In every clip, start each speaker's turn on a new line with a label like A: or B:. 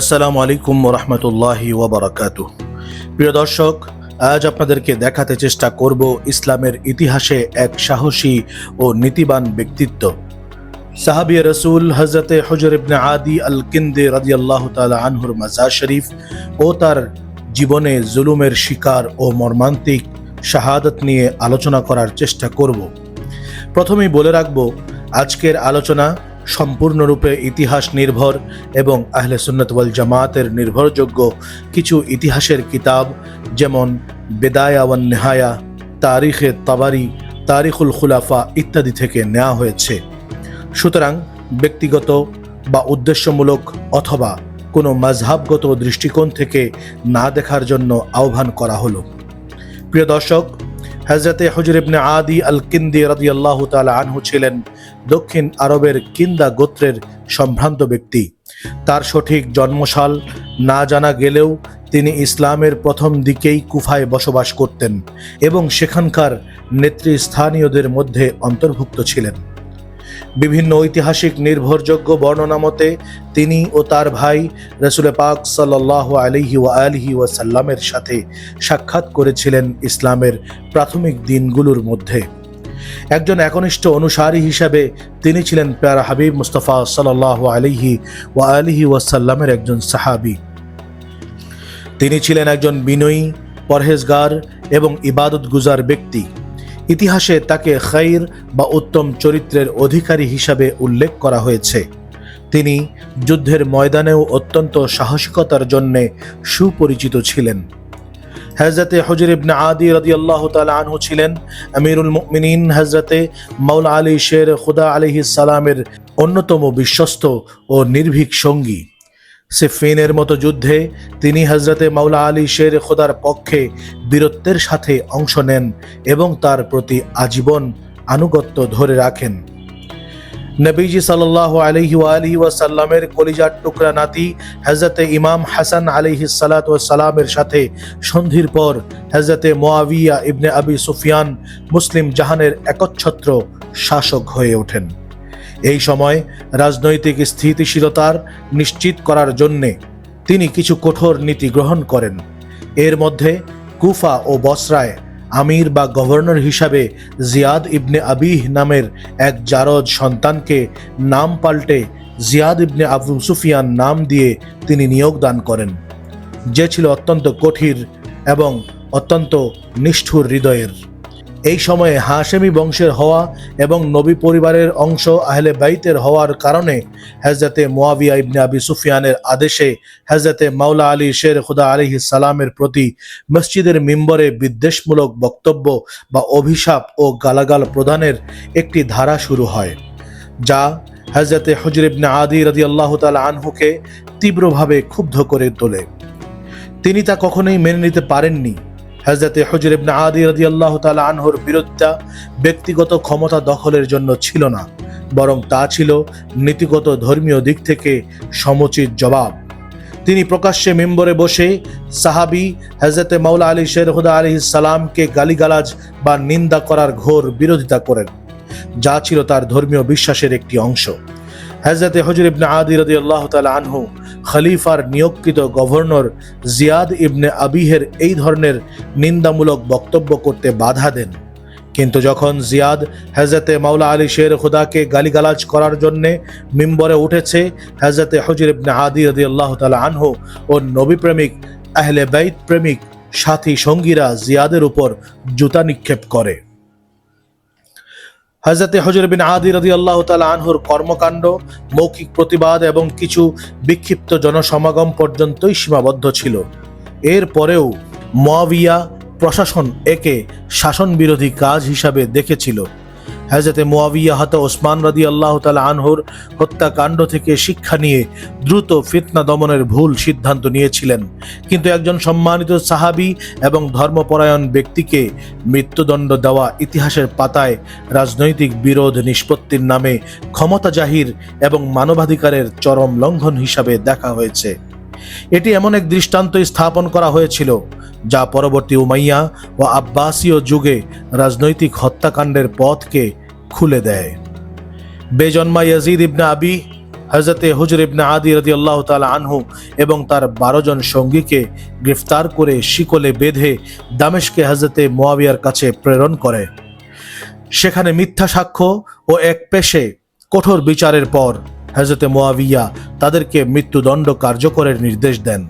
A: আসসালামু আলাইকুম রহমতুল্লাহি ওবরাকাতু প্রিয় দর্শক, আজ আপনাদেরকে দেখাতে চেষ্টা করব ইসলামের ইতিহাসে এক সাহসী ও নীতিবান ব্যক্তিত্ব। সাহাবিয়া রসুল হজরতে হজর ইবনে আদি আল কিন্দে রাদিয়াল্লাহ তাআলা আনহুর মাজার শরীফ ও তার জীবনে জুলুমের শিকার ও মর্মান্তিক শাহাদত নিয়ে আলোচনা করার চেষ্টা করব। প্রথমেই বলে রাখব, আজকের আলোচনা সম্পূর্ণরূপে ইতিহাস নির্ভর এবং আহলে সুন্নত ওয়াল জামাতের নির্ভরযোগ্য কিছু ইতিহাসের কিতাব, যেমন বেদায়া ওয়ান নেহায়া, তারিখে তাবারি, তারিখুল খুলাফা ইত্যাদি থেকে নেওয়া হয়েছে। সুতরাং ব্যক্তিগত বা উদ্দেশ্যমূলক অথবা কোনো মাঝহাবগত দৃষ্টিকোণ থেকে না দেখার জন্য আহ্বান করা হলো। প্রিয় দর্শক হজরতে হজর ইবনে আদি আল কিন্দি রাদিয়াল্লাহু তাআলা আনহু ছিলেন দক্ষিণ আরবের কিন্দা গোত্রের সম্ভ্রান্ত ব্যক্তি। তার সঠিক জন্মশাল না জানা গেলেও তিনি ইসলামের প্রথম দিকেই কুফায় বসবাস করতেন এবং সেখানকার নেতৃস্থানীয়দের মধ্যে অন্তর্ভুক্ত ছিলেন। বিভিন্ন ঐতিহাসিক নির্ভরযোগ্য বর্ণনা মতে, তিনি ও তার ভাই রসুল পাক সাল্লাহ আলিহি ওয়া আলিহি ওয়াসাল্লামের সাথে সাক্ষাৎ করেছিলেন ইসলামের প্রাথমিক দিনগুলোর মধ্যে। একজন একনিষ্ঠ অনুসারী হিসাবে তিনি ছিলেন প্যারা হাবিব মুস্তফা সাল্লাহ আলিহি ওয়া আলিহি ওয়াসাল্লামের একজন সাহাবি। তিনি ছিলেন একজন বিনয়ী, পরহেজগার এবং ইবাদত গুজার ব্যক্তি। ইতিহাসে তাকে খাইর বা উত্তম চরিত্রের অধিকারী হিসাবে উল্লেখ করা হয়েছে। তিনি যুদ্ধের ময়দানেও অত্যন্ত সাহসিকতার জন্যে সুপরিচিত ছিলেন। হজরতে হজর ইবনে আদি রদি আল্লাহ আনহু ছিলেন আমিরুল মুমিনিন হজরতে মাউলা আলী শের খুদা আলিহি সালামের অন্যতম বিশ্বস্ত ও নির্ভীক সঙ্গী। সিফিনের মতো যুদ্ধে তিনি হজরতে মাওলা আলী শের খোদার পক্ষে বীরত্বের সাথে অংশ নেন এবং তার প্রতি আজীবন আনুগত্য ধরে রাখেন। নবীজি সাল্লাহ আলহি আলহি ওয়াসাল্লামের কলিজার টুকরা নাতি হজরতে ইমাম হাসান আলহি সালাত সালামের সাথে সন্ধির পর হজরতে মোয়াবিয়া ইবনে আবি সুফিয়ান মুসলিম জাহানের একচ্ছত্র শাসক হয়ে ওঠেন। এই সময় রাজনৈতিক স্থিতিশীলতার নিশ্চিত করার জন্যে তিনি কিছু কঠোর নীতি গ্রহণ করেন। এর মধ্যে কুফা ও বসরায় আমির বা গভর্নর হিসাবে জিয়াদ ইবনে আবিহ নামের এক জারজ সন্তানকে নাম পাল্টে জিয়াদ ইবনে আবু সুফিয়ান নাম দিয়ে তিনি নিয়োগ দান করেন। যে ছিল অত্যন্ত কঠির এবং অত্যন্ত নিষ্ঠুর হৃদয়ের। এই সময়ে হাশেমি বংশের হওয়া এবং নবী পরিবারের অংশ আহলে বাইতের হওয়ার কারণে হজরতে মোয়াবিয়া ইবনে আবি সুফিয়ানের আদেশে হজরতে মাওলা আলী শের খুদা আলিহি সালামের প্রতি মসজিদের মিম্বরে বিদ্বেষমূলক বক্তব্য বা অভিশাপ ও গালাগাল প্রদানের একটি ধারা শুরু হয়, যা হজরতে হজর ইবনে আদি রদি আল্লাহ তালা আনহুকে তীব্রভাবে ক্ষুব্ধ করে তোলে। তিনি তা কখনোই মেনে নিতে পারেননি। হজরতে হজর ইবনে আদি রাজি আল্লাহ তালা আনহর বিরোধিতা ব্যক্তিগত ক্ষমতা দখলের জন্য ছিল না, বরং তা ছিল নীতিগত ধর্মীয় দিক থেকে সমুচিত জবাব। তিনি প্রকাশ্যে মেম্বরে বসে সাহাবি হজরতে মাওলা আলী শেরহুদা আলী সালামকে গালিগালাজ বা নিন্দা করার ঘোর বিরোধিতা করেন, যা ছিল তার ধর্মীয় বিশ্বাসের একটি অংশ। হজরতে হজর ইবনে আদি রদি আল্লাহ তালা আনহু খলিফার নিয়োগকৃত গভর্নর জিয়াদ ইবনে আবিহের এই ধরনের নিন্দামূলক বক্তব্য করতে বাধা দেন। কিন্তু যখন জিয়াদ হজরতে মাওলা আলী শের খুদাকে গালিগালাজ করার জন্যে মিম্বরে উঠেছে হজরতে হজির ইবনে আদি রদি আল্লাহ তালা আনহু ও নবী প্রেমিক আহলে বাইত প্রেমিক, সাথী সঙ্গীরা জিয়াদের উপর জুতা নিক্ষেপ করে। হজরতে হজর বিন আদি রদি আল্লাহ তালা আনহুর কর্মকাণ্ড, মৌখিক প্রতিবাদ এবং কিছু বিক্ষিপ্ত জনসমাগম পর্যন্তই সীমাবদ্ধ ছিল। এর পরেও মাবিয়া প্রশাসন একে শাসন বিরোধী কাজ হিসাবে দেখেছিল। হজরতে মোয়াবিয়া হাত ওসমান রদি আল্লাহ তালা আনহুর হত্যাকাণ্ড থেকে শিক্ষা নিয়ে দ্রুত ফিতনা দমনের ভুল সিদ্ধান্ত নিয়েছিলেন। কিন্তু একজন সম্মানিত সাহাবি এবং ধর্মপরায়ণ ব্যক্তিকে মৃত্যুদণ্ড দেওয়া ইতিহাসের পাতায় রাজনৈতিক বিরোধ নিষ্পত্তির নামে ক্ষমতা জাহির এবং মানবাধিকারের চরম লঙ্ঘন হিসাবে দেখা হয়েছে। এটি এমন এক দৃষ্টান্ত স্থাপন করা হয়েছিল, যা পরবর্তী উমাইয়া ও আব্বাসীয় যুগে রাজনৈতিক হত্যাকাণ্ডের পথকে খুলে দেয়। বেজন্মা ইয়াজিদ ইবনা আবি হজরতে হুজুর ইবনে আদি রদি আল্লাহ তালা আনহু এবং তার বারো জন সঙ্গীকে গ্রেফতার করে শিকলে বেঁধে দামেশকে হজরতে মোয়াবিয়ার কাছে প্রেরণ করে। সেখানে মিথ্যা সাক্ষ্য ও এক পেশে কঠোর বিচারের পর হজরতে মোয়াবিয়া তাদেরকে মৃত্যুদণ্ড কার্যকরের নির্দেশ দেন।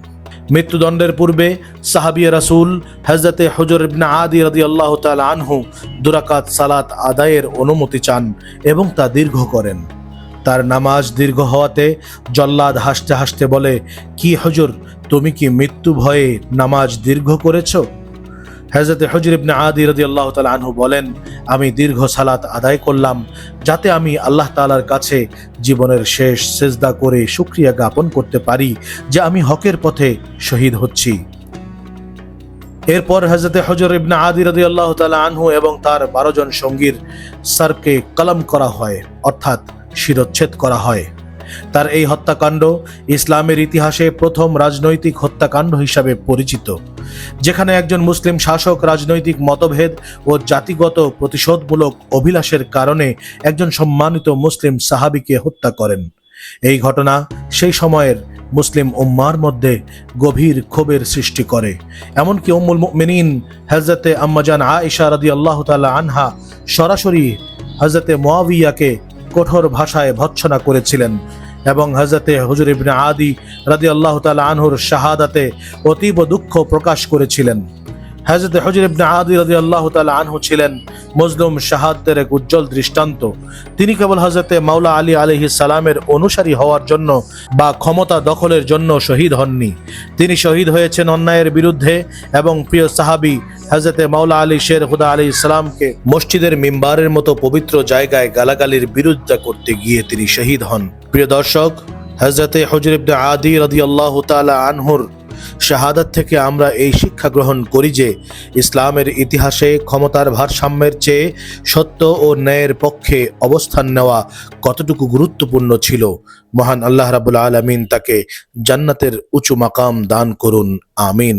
A: মৃত্যুদণ্ডের পূর্বে সাহাবিয়া রাসূল হজরতে হজর ইবনে আদি রদি আল্লাহ তালা আনহু দুরাকাত সালাত আদায়ের অনুমতি চান এবং তা দীর্ঘ করেন। তার নামাজ দীর্ঘ হওয়াতে জল্লাদ হাসতে হাসতে বলে, কি হজর, তুমি কি মৃত্যু ভয়ে নামাজ দীর্ঘ করেছ? হজরতে হজর ইবনে আদি রদি আল্লাহ তালা আনহু বলেন, আমি দীর্ঘ সালাত আদায় করলাম যাতে আমি আল্লাহ তালার কাছে জীবনের শেষ সেজদা করে সুক্রিয়া জ্ঞাপন করতে পারি যে আমি হকের পথে শহীদ হচ্ছি। এরপর হজরতে হজর ইবনে আদি রদি আল্লাহ তালা আনহু এবং তার বারো জন সঙ্গীর স্যারকে কলম করা হয়, অর্থাৎ শিরচ্ছেদ করা হয়। তার এই হত্যাকাণ্ড ইসলামের ইতিহাসে প্রথম রাজনৈতিক হত্যাকাণ্ড হিসাবে পরিচিত, যেখানে একজন মুসলিম শাসক রাজনৈতিক মতভেদ ও জাতিগত প্রতিশোধমূলক অভিলাষের কারণে একজন সম্মানিত মুসলিম সাহাবিকে হত্যা করেন। এই ঘটনা সেই সময়ের মুসলিম উম্মার মধ্যে গভীর ক্ষোভের সৃষ্টি করে। এমনকি উম্মুল মুমিনিন হজরতে আম্মাজান আয়েশা রাদি আল্লাহ তাআলা আনহা সরাসরি হজরতে মোয়াবিয়াকে কঠোর ভাষায় ভৎসনা করেছিলেন এবং হজরতে হুজুর ইবনে আদি রাদি আল্লাহ তালা আনহুর শাহাদাতে অতীব দুঃখ প্রকাশ করেছিলেন। হজরত হজর ইবনে আদি রাদি আল্লাহ তালা আনহু ছিলেন মজলুম শাহাদের এক উজ্জ্বল দৃষ্টান্ত। তিনি কেবল হজরতে মাওলা আলী আলহি সালামের অনুসারী হওয়ার জন্য বা ক্ষমতা দখলের জন্য শহীদ হননি। তিনি শহীদ হয়েছেন অন্যায়ের বিরুদ্ধে এবং প্রিয় সাহাবি হজরতে মাওলা আলী শের হুদা আলী ইসলামকে মসজিদের মিম্বারের মতো পবিত্র জায়গায় গালাগালির বিরোধিতা করতে গিয়ে তিনি শহীদ হন। প্রিয় দর্শক হজরতে হজর আদি রাদি আল্লাহ তালা আনহুর শাহাদাত থেকে আমরা এই শিক্ষা গ্রহণ করি যে, ইসলামের ইতিহাসে ক্ষমতার ভারসাম্যের চেয়ে সত্য ও ন্যায়ের পক্ষে অবস্থান নেওয়া কতটুকু গুরুত্বপূর্ণ ছিল? মহান আল্লাহ রাবুল আলমিন তাকে জান্নাতের উঁচু মাকাম দান করুন, আমিন।